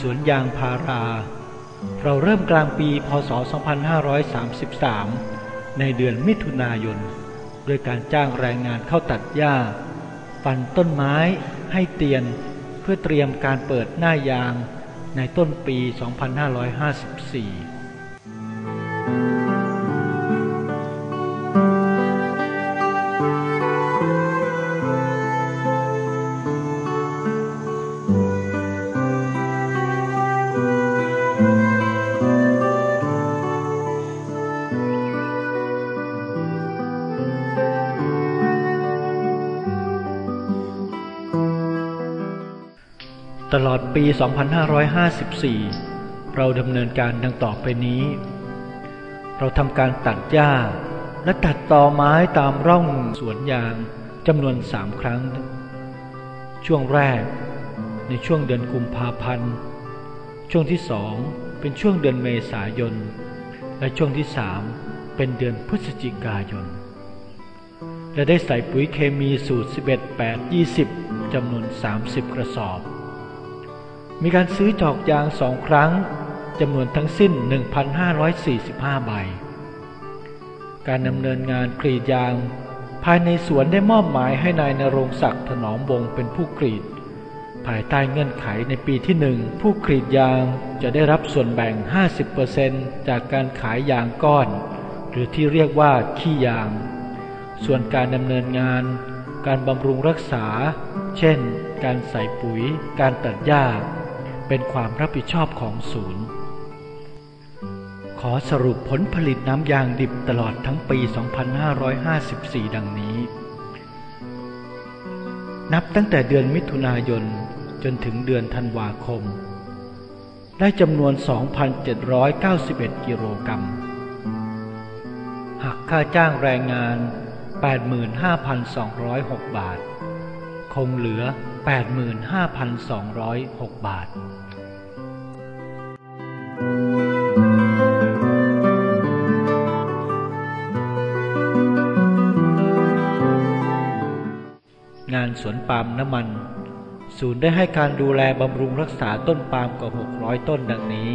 สวนยางพารา เราเริ่มกลางปีพศ 2533 ในเดือนมิถุนายน โดยการจ้างแรงงานเข้าตัดหญ้า ฟันต้นไม้ให้เตียนเพื่อเตรียมการเปิดหน้ายางในต้นปี 2554 ตลอดปี 2554 เราดำเนินการดังต่อไปนี้ เราทำการตัดหญ้า และตัดตอไม้ตามร่องสวนยางจำนวนสามครั้ง ช่วงแรกในช่วงเดือนกุมภาพันธ์ ช่วงที่สองเป็นช่วงเดือนเมษายน และช่วงที่สามเป็นเดือนพฤศจิกายน และได้ใส่ปุ๋ยเคมีสูตร 11 8 20จำนวน 30 กระสอบ มีการซื้อจอกยางสองครั้งจำนวนทั้งสิ้น 1,545 ใบ การดำเนินงานกรีดยาง ภายในสวนได้มอบหมายให้นายนรงศักดิ์ถนอมวงศ์เป็นผู้กรีด ภายใต้เงื่อนไขในปีที่หนึ่งผู้กรีดยางจะได้รับส่วนแบ่ง 50%จากการขายยางก้อน หรือที่เรียกว่าขี้ยาง ส่วนการดำเนินงาน การบำรุงรักษา เช่น การใส่ปุ๋ย การตัดหญ้า เป็นความรับผิดชอบของศูนย์ ขอสรุปผลผลิตน้ำยางดิบตลอดทั้งปี 2554 ดังนี้ นับตั้งแต่เดือนมิถุนายนจนถึงเดือนธันวาคม ได้จำนวน 2,791 กิโลกรัมหักค่าจ้างแรงงาน 85,206 บาท คงเหลือ 85,206 บาท งานสวนปาล์มน้ำมัน ศูนย์ได้ให้การดูแลบำรุงรักษาต้นปาล์มกว่า 600 ต้นดังนี้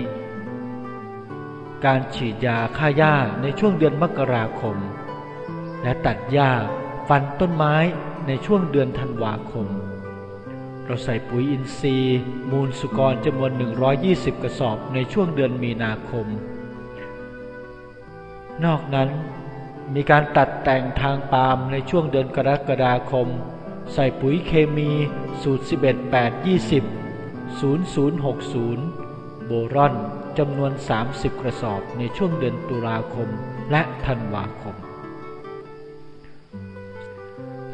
การฉีดยาฆ่าหญ้าในช่วงเดือนมกราคม และตัดหญ้าฟันต้นไม้ในช่วงเดือนธันวาคม เราใส่ปุ๋ยอินทรีย์ มูลสุกรจำนวน 120 กระสอบในช่วงเดือนมีนาคม นอกนั้นมีการตัดแต่งทางปาล์มในช่วงเดือนกรกฎาคม ใส่ปุ๋ยเคมีสูตร 11 8 20 0060 โบรอนจำนวน 30 กระสอบในช่วงเดือนตุลาคมและธันวาคม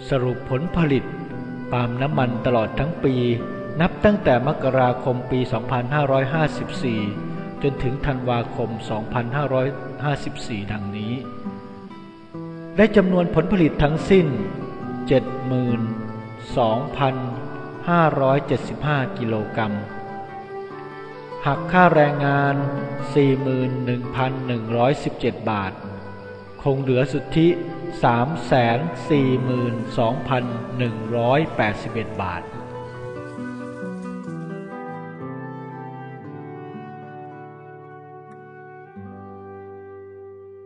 สรุปผลผลิต ปาล์มน้ำมันตลอดทั้งปี นับตั้งแต่มกราคมปี 2554 จนถึงธันวาคม 2554 ดังนี้ ได้จำนวนผลผลิตทั้งสิ้น 72,575 กิโลกรัมหักค่าแรงงาน 41,117 บาท คงเหลือสุทธิ 342,181 บาท